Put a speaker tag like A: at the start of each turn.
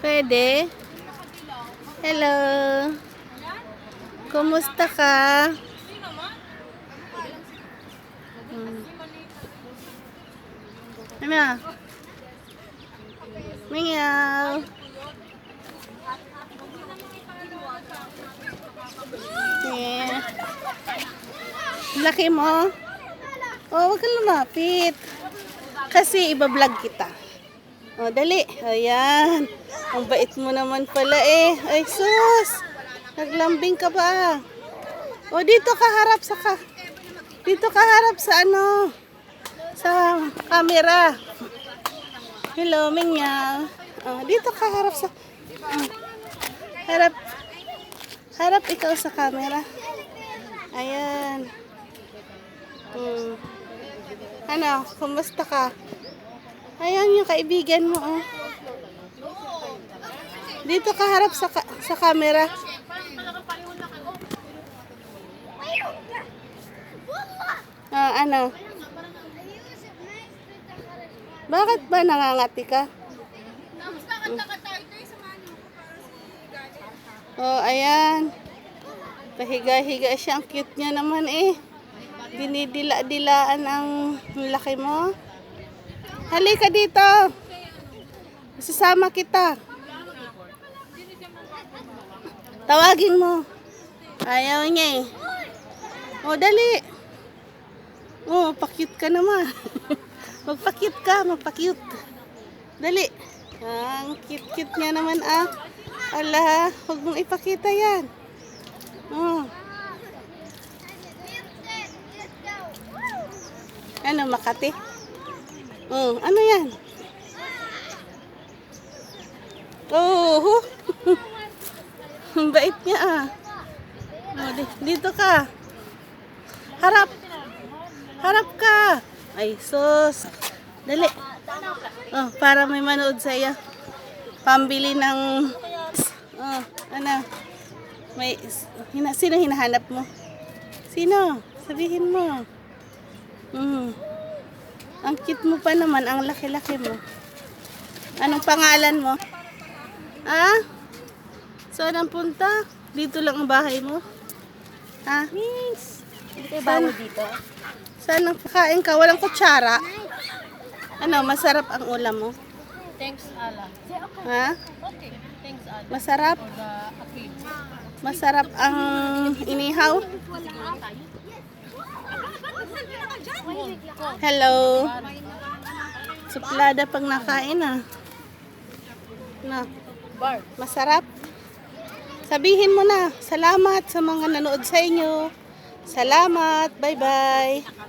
A: Pwede? Hello. Kumusta ka? Hmm. Ano? Mingaw. Yeah. Laki mo. Oh, wag kang lumapit. Kasi ibablog kita. Oh, dali. Ayan. Ang bait mo naman pala eh. Ay, sus. Naglambing ka ba? Oh, dito ka harap sa ka. Dito ka harap sa ano. Sa camera. Hello, Minya. Oh, dito ka harap sa... Oh, harap. Harap ikaw sa camera. Ayan. Hmm. Ano, kumusta ka? Ayan yung kaibigan mo, oh. Dito ka harap sa, ka- sa camera. Ah, ano? Bakit ba nangangati ka? Oh, ayan. Pahiga-higa siya. Ang cute niya naman eh. Dinidila-dilaan ang laki mo. Halika dito. Sasama kita. Tawagin mo. Ayaw niya eh. Oh, dali. Oh, pa-cute ka naman. Magpa-cute ka, magpa-cute. Dali. Ang cute-cute niya naman ah. Ala, huwag mong ipakita yan. Oh. Ano, Makati? Oh, ano yan? Oh, bait niya ah. Oh, di- dito ka. Harap. Harap ka. Ay, sus. Dali. Oh, para may manood sa iyo. Pambili ng... Oh, ano? May... Sino hinahanap mo? Sino? Sabihin mo. Mm. Ang cute mo pa naman, ang laki-laki mo. Anong pangalan mo? Ha? Saan ang punta? Dito lang ang bahay mo? Ha?
B: Miss, hindi bawal dito?
A: Saan ang kakain ka? Walang kutsara? Ano, masarap ang ulam mo?
B: Thanks, Ala.
A: Ha?
B: Okay, thanks, Ala.
A: Masarap? Masarap ang inihaw? Hello? Suplada pag nakain ah. Na, masarap? Sabihin mo na, salamat sa mga nanood sa inyo. Salamat, bye-bye.